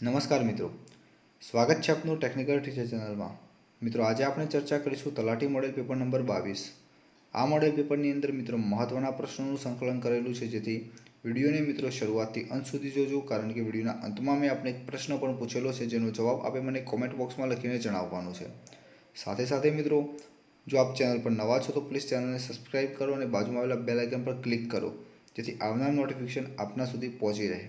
નમસ્કાર મિત્રો. સ્વાગત છે આપનું ટેકનિકલ ટીચર ચેનલમાં મિત્રો, આજે આપણે ચર્ચા કરીશું તલાટી મોડેલ પેપર નંબર બાવીસ. આ મોડેલ પેપરની અંદર મિત્રો મહત્ત્વના પ્રશ્નોનું સંકલન કરેલું છે, જેથી વિડીયોને મિત્રો શરૂઆતથી અંત સુધી જોજો, કારણ કે વિડીયોના અંતમાં મેં આપણે એક પ્રશ્ન પણ પૂછેલો છે, જેનો જવાબ આપે મને કોમેન્ટ બોક્સમાં લખીને જણાવવાનું છે. સાથે સાથે મિત્રો, જો આપ ચેનલ પર નવા છો તો પ્લીઝ ચેનલને સબસ્ક્રાઇબ કરો અને બાજુમાં આવેલા બેલ આઇકન પર ક્લિક કરો, જેથી આવનાર નોટિફિકેશન આપના સુધી પહોંચી રહે.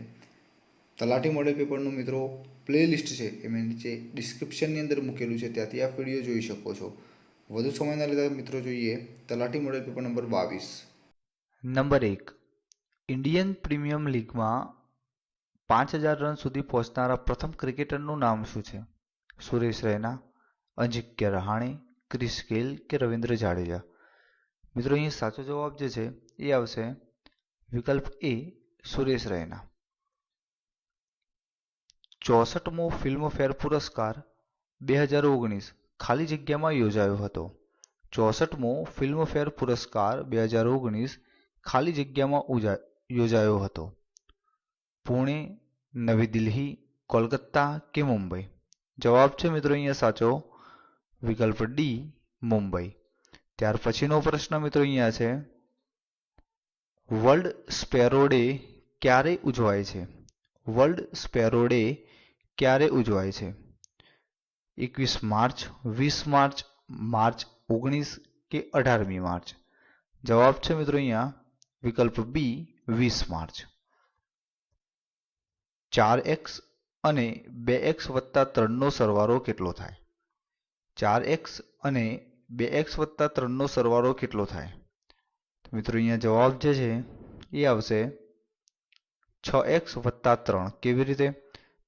તલાટી મોડેલ પેપરનું મિત્રો પ્લેલિસ્ટ છે, એ મેં નીચે ડિસ્ક્રિપ્શનની અંદર મૂકેલું છે, ત્યાંથી આપ વીડિયો જોઈ શકો છો. વધુ સમયના લીધે મિત્રો જોઈએ, તલાટી મોડેલ પેપર નંબર બાવીસ. નંબર એક. ઇન્ડિયન પ્રીમિયમ લીગમાં પાંચ હજાર રન સુધી પહોંચનારા પ્રથમ ક્રિકેટરનું નામ શું છે? સુરેશ રૈના અજિંક્ય રહાણે ક્રિસ ગેલ કે રવિન્દ્ર જાડેજા? મિત્રો, અહીં સાચો જવાબ જે છે, એ આવશે વિકલ્પ એ સુરેશ રૈના. ચોસઠમો ફિલ્મફેર પુરસ્કાર બે હજાર ઓગણીસ ખાલી જગ્યામાં યોજાયો હતો. ચોસઠમો ફિલ્મફેર પુરસ્કાર બે હજાર ઓગણીસ ખાલી જગ્યામાં યોજાયો હતો. પુણે, નવી દિલ્હી, કોલકાતા કે મુંબઈ? જવાબ છે મિત્રો અહીંયા સાચો. વિકલ્પ ડી મુંબઈ. ત્યાર પછીનો પ્રશ્ન મિત્રો અહીંયા છે. વર્લ્ડ સ્પેરો ડે ક્યારે ઉજવાય છે? વર્લ્ડ સ્પેરો ડે ક્યારે ઉજવાય છે? એકવીસ માર્ચ, વીસ માર્ચ માર્ચ ઓગણીસ કે અઢારમી માર્ચ? જવાબ છે મિત્રો અહીંયા વિકલ્પ બી, વીસ માર્ચ. ચાર એક્સ અને બે એક્સ વત્તા ત્રણનો સરવાળો કેટલો થાય? ચાર એક્સ અને બે એક્સ વત્તા ત્રણનો સરવાળો કેટલો થાય? મિત્રો અહીંયા જવાબ જે છે એ આવશે છ એક્સ વત્તા ત્રણ. કેવી રીતે?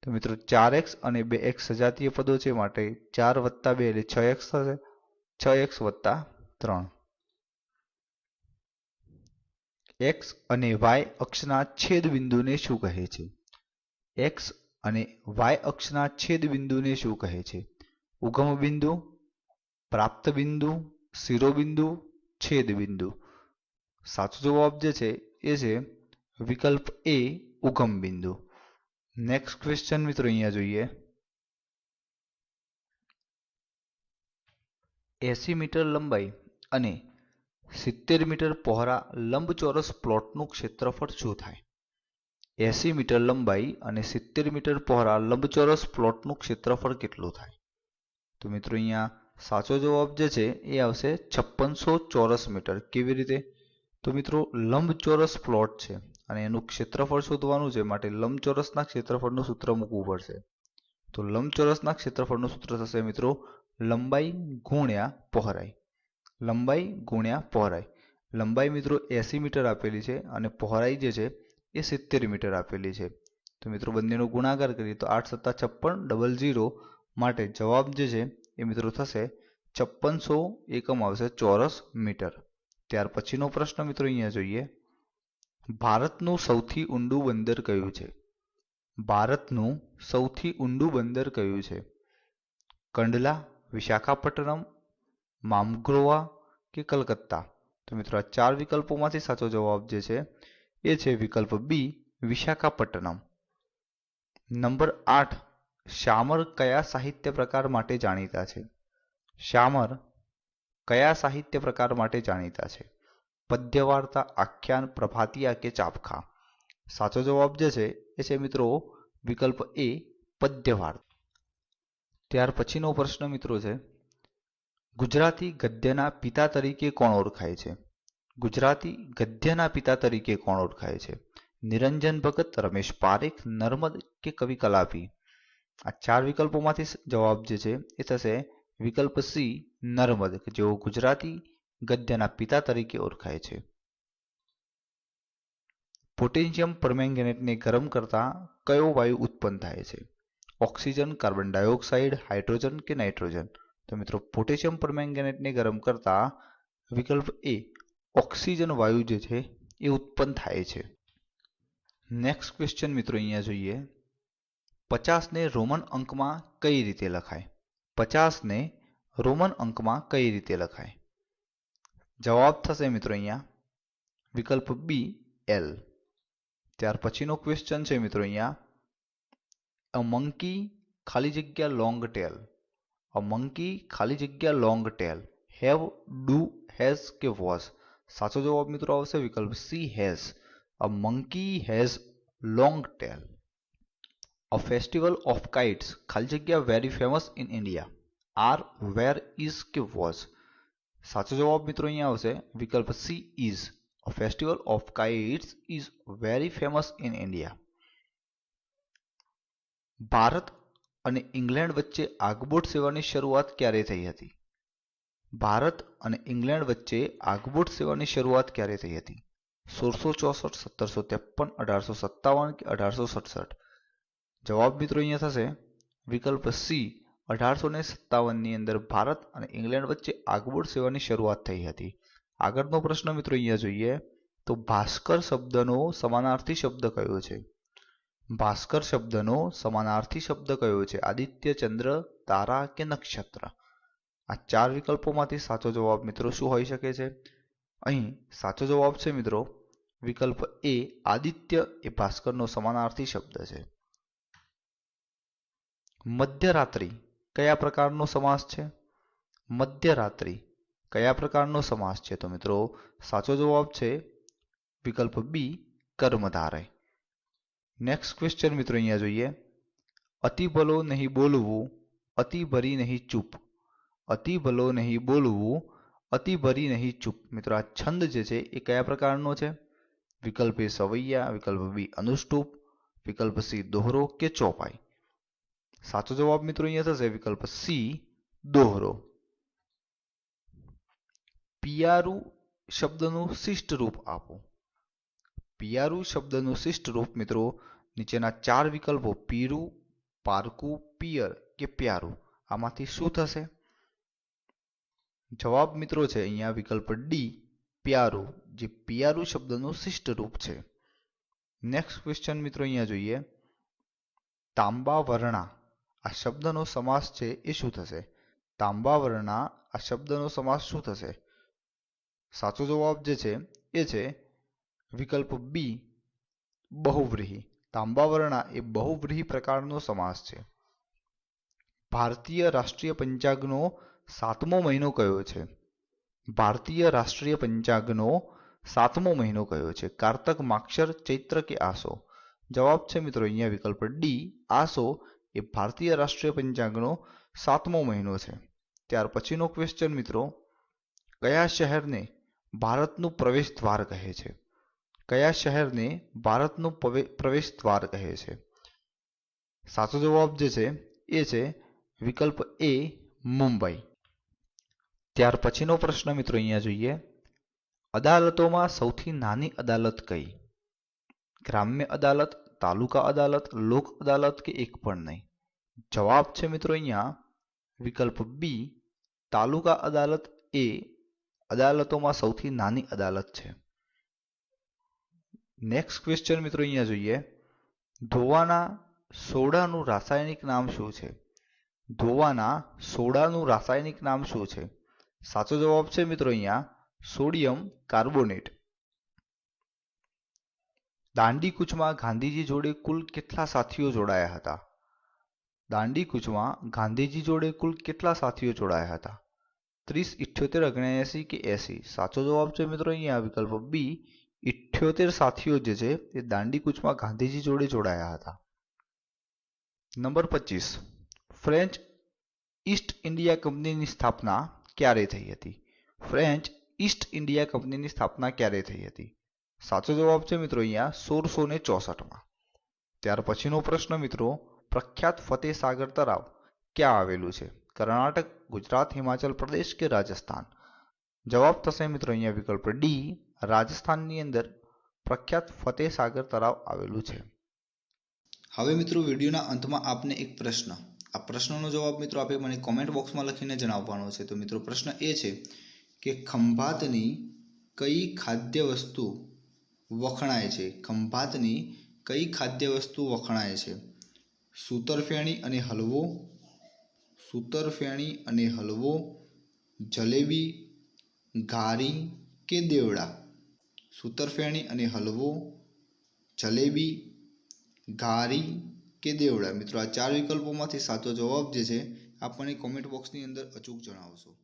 તો મિત્રો ચાર એક્સ અને બે એક્સ સજાતીય પદો છે માટે ચાર વત્તા બે એટલે છ એક્સ થશે. છ એક્સ વત્તા ત્રણ. એક્સ અને વાય અક્ષના છેદ બિંદુને શું કહે છે? એક્સ અને વાય અક્ષના છેદ બિંદુને શું કહે છે? ઉગમ બિંદુ, પ્રાપ્ત બિંદુ, શિરોબિંદુ, છેદ બિંદુ. સાચો જવાબ જે છે એ છે વિકલ્પ એ ઉગમ બિંદુ. નેક્સ્ટ ક્વેશ્ચન મિત્રો અહીંયા જોઈએ. એસી મીટર લંબાઈ અને સિત્તેર મીટર પહોળા લંબચોરસ પ્લોટનું ક્ષેત્રફળ શું થાય? એસી મીટર લંબાઈ અને સિત્તેર મીટર પહોળા લંબચોરસ પ્લોટનું ક્ષેત્રફળ કેટલું થાય? તો મિત્રો અહીંયા સાચો જવાબ જે છે એ આવશે છપ્પનસો ચોરસ મીટર. કેવી રીતે? તો મિત્રો લંબચોરસ પ્લોટ છે. અને એનું ક્ષેત્રફળ શોધવાનું છે માટે લંબચોરસના ક્ષેત્રફળનું સૂત્ર મૂકવું પડશે. તો લંબચોરસના ક્ષેત્રફળનું સૂત્ર થશે મિત્રો, લંબાઈ ગુણ્યા પહોળાઈ. લંબાઈ ગુણ્યા પહોળાઈ. લંબાઈ મિત્રો એસી મીટર આપેલી છે અને પહોળાઈ જે છે, એ સિત્તેર મીટર આપેલી છે. તો મિત્રો બંનેનો ગુણાકાર કરીએ તો આઠ સત્તા છપ્પન ડબલ ઝીરો માટે જવાબ જે છે, એ મિત્રો થશે છપ્પનસો એકમ આવશે ચોરસ મીટર. ત્યાર પછીનો પ્રશ્ન મિત્રો અહીંયા જોઈએ. ભારતનું સૌથી ઊંડું બંદર કયું છે? ભારતનું સૌથી ઊંડું બંદર કયું છે? કંડલા, વિશાખાપટ્ટનમ, મામગ્રોવા કે કલકત્તા? તો મિત્રો, આ ચાર વિકલ્પોમાંથી સાચો જવાબ જે છે, એ છે વિકલ્પ બી, વિશાખાપટ્ટનમ. નંબર આઠ, શામર કયા સાહિત્ય પ્રકાર માટે જાણીતા છે? શામર કયા સાહિત્ય પ્રકાર માટે જાણીતા છે? પદ્ય વાર્તા આખ્યાન પ્રભાતિયા કે ચાપખા? સાચો જવાબ જે છે, એ છે મિત્રો વિકલ્પ એ પદ્યવાર્તા. ત્યાર પછીનો પ્રશ્ન મિત્રો છે, ગુજરાતી ગદ્યના પિતા તરીકે કોણ ઓળખાય છે? ગુજરાતી ગદ્યના પિતા તરીકે કોણ ઓળખાય છે? નિરંજન ભગત, રમેશ પારેખ, નર્મદ કે કવિ કલાપી? આ ચાર વિકલ્પોમાંથી જવાબ જે છે, એ થશે વિકલ્પ સી, નર્મદ જેઓ ગુજરાતી ગદ્યના પિતા તરીકે ઓળખાય છે. પોટેશિયમ પરમેંગેનેટને ગરમ કરતા કયો વાયુ ઉત્પન્ન થાય છે? ઓક્સિજન, કાર્બન ડાયોક્સાઇડ, હાઇડ્રોજન કે નાઇટ્રોજન? તો મિત્રો, પોટેશિયમ પરમેંગેનેટને ગરમ કરતા વિકલ્પ એ ઓક્સિજન વાયુ જે છે એ ઉત્પન્ન થાય છે. નેક્સ્ટ ક્વેશ્ચન મિત્રો અહીંયા જોઈએ. પચાસને રોમન અંકમાં કઈ રીતે લખાય? પચાસને રોમન અંકમાં કઈ રીતે લખાય? જવાબ થશે મિત્રો અહીંયા. વિકલ્પ બી એલ ત્યાર પછીનો ક્વેશ્ચન છે મિત્રો અહીંયા. અ મંકી ખાલી જગ્યા લોંગ ટેલ અ મંકી ખાલી જગ્યા long tail have do has કે વોઝ સાચો જવાબ મિત્રો આવશે વિકલ્પ C has a monkey has long tail a festival of kites ખાલી જગ્યા very famous in India are where is કે વોઝ સાચો જવાબ મિત્રો અહીંયા આવશે. વિકલ્પ C is a festival of kites is very famous in India Bharat અને ઇંગ્લેન્ડ વચ્ચે આગબોટ સેવાની શરૂઆત ક્યારે થઈ હતી? ભારત અને ઇંગ્લેન્ડ વચ્ચે આગબોટ સેવાની શરૂઆત ક્યારે થઈ હતી? સોળસો ચોસઠ, સત્તરસો ત્રેપન, અઢારસો સત્તાવન કે અઢારસો સડસઠ? જવાબ મિત્રો અહીંયા થશે. વિકલ્પ સી અઢારસો ને સત્તાવનની અંદર ભારત અને ઇંગ્લેન્ડ વચ્ચે આગબોટ સેવાની શરૂઆત થઈ હતી. આગળનો પ્રશ્ન મિત્રો અહીંયા જોઈએ તો ભાસ્કર શબ્દનો સમાનાર્થી શબ્દ કયો છે? ભાસ્કર શબ્દનો સમાનાર્થી શબ્દ કયો છે? આદિત્ય ચંદ્ર, તારા કે નક્ષત્ર? આ ચાર વિકલ્પોમાંથી સાચો જવાબ મિત્રો શું હોઈ શકે છે? અહીં સાચો જવાબ છે મિત્રો, વિકલ્પ એ આદિત્ય એ ભાસ્કરનો સમાનાર્થી શબ્દ છે. મધ્યરાત્રિ કયા પ્રકારનો સમાસ છે? મધ્યરાત્રિ. કયા પ્રકારનો સમાસ છે તો મિત્રો? સાચો જવાબ છે વિકલ્પ બી કર્મધારય. નેક્સ્ટ ક્વેશ્ચન મિત્રો અહીંયા જોઈએ. અતિ ભલો નહીં બોલવું, અતિ ભરી નહીં ચૂપ. અતિ ભલો નહીં બોલવું, અતિ ભરી નહીં ચૂપ. મિત્રો, આ છંદ જે છે એ કયા પ્રકારનો છે? વિકલ્પ એ સવૈયા, વિકલ્પ બી અનુષ્ટુપ, વિકલ્પ સી દોહરો કે ચોપાઈ. સાચો જવાબ મિત્રો અહીંયા થશે વિકલ્પ સી, દોહરો. પિયારું શબ્દનું શિષ્ટ રૂપ આપો. પિયારું શબ્દનું શિષ્ટ રૂપ મિત્રો નીચેના ચાર વિકલ્પો પીરું, પારકું, પિયર કે પ્યારું. આમાંથી શું થશે? જવાબ મિત્રો છે અહીંયા વિકલ્પ ડી, પ્યારું, જે પિયારું શબ્દનું શિષ્ટ રૂપ છે. નેક્સ્ટ ક્વેશ્ચન મિત્રો અહીંયા જોઈએ. તાંબા વર્ણા આ શબ્દનો સમાસ છે એ શું થશે? તાંબાવર્ણના આ શબ્દનો સમાસ શું થશે? સાચો જવાબ જે છે, એ છે વિકલ્પ બી, બહુવ્રીહી. તાંબાવર્ણા એ બહુવ્રીહી પ્રકારનો સમાસ છે. ભારતીય રાષ્ટ્રીય પંચાંગનો સાતમો મહિનો કયો છે? ભારતીય રાષ્ટ્રીય પંચાગનો સાતમો મહિનો કયો છે? કારતક, માક્ષર, ચૈત્ર કે આસો? જવાબ છે મિત્રો અહીંયા વિકલ્પ ડી, આસો એ ભારતીય રાષ્ટ્રીય પંચાંગનો સાતમો મહિનો છે. ત્યાર પછીનો ક્વેશ્ચન મિત્રો, કયા શહેરને ભારતનું પ્રવેશ દ્વાર કહે છે? કયા શહેરને ભારતનું પ્રવેશ દ્વાર કહે છે? સાચો જવાબ જે છે, એ છે વિકલ્પ એ, મુંબઈ. ત્યાર પછીનો પ્રશ્ન મિત્રો અહીંયા જોઈએ. અદાલતોમાં સૌથી નાની અદાલત કઈ? ગ્રામ્ય અદાલત તાલુકા અદાલત, લોક અદાલત કે એક પણ નહીં? જવાબ છે મિત્રો અહીંયા વિકલ્પ બી તાલુકા અદાલત એ અદાલતોમાં સૌથી નાની અદાલત છે. નેક્સ્ટ ક્વેશ્ચન મિત્રો અહીંયા જોઈએ. ધોવાના સોડાનું રાસાયણિક નામ શું છે? ધોવાના સોડાનું રાસાયણિક નામ શું છે? સાચો જવાબ છે મિત્રો અહીંયા સોડિયમ કાર્બોનેટ. દાંડી કૂચમાં ગાંધીજી જોડે કુલ કેટલા સાથીઓ જોડાયા હતા? દાંડી કૂચમાં ગાંધીજી જોડે કુલ કેટલા સાથીઓ જોડાયા હતા? ત્રીસ, ઇઠ્યોતેર, ઓગણએંસી કે એસી? સાચો જવાબ છે મિત્રો અહીંયા વિકલ્પ. બી ઇઠ્યોતેર સાથીઓ જે છે, એ દાંડી કૂચમાં ગાંધીજી જોડે જોડાયા હતા. નંબર પચીસ. ફ્રેન્ચ ઈસ્ટ ઇન્ડિયા કંપનીની સ્થાપના ક્યારે થઈ હતી? ફ્રેન્ચ ઈસ્ટ ઇન્ડિયા કંપનીની સ્થાપના ક્યારે થઈ હતી? સાચો જવાબ છે મિત્રો અહીંયા સોળસો ને ચોસઠમાં. ત્યાર પછીનો પ્રશ્ન મિત્રો, પ્રખ્યાત ફતેહ સાગર તળાવ ક્યાં આવેલું છે? કર્ણાટક, ગુજરાત, હિમાચલ પ્રદેશ કે રાજસ્થાન? જવાબ થશે મિત્રો અહીંયા વિકલ્પ ડી રાજસ્થાનની અંદર પ્રખ્યાત ફતેહ સાગર તળાવ આવેલું છે. હવે મિત્રો વિડીયોના અંતમાં આપને એક પ્રશ્ન. આ પ્રશ્નનો જવાબ મિત્રો આપે મને કોમેન્ટ બોક્સમાં લખીને જણાવવાનો છે. તો મિત્રો પ્રશ્ન એ છે કે ખંભાતની કઈ ખાદ્ય વસ્તુ વખણાય છે. ખંભાતની કઈ ખાદ્ય વસ્તુ વખણાય છે? સૂતરફેણી અને હલવો, સૂતરફેણી અને હલવો, જલેબી, ઘારી કે દેવડા? સૂતરફેણી અને હલવો, જલેબી, ઘારી કે દેવડા? મિત્રો, આ ચાર વિકલ્પોમાંથી સાચો જવાબ જે છે, આપણને કોમેન્ટ બોક્સની અંદર અચૂક જણાવશો.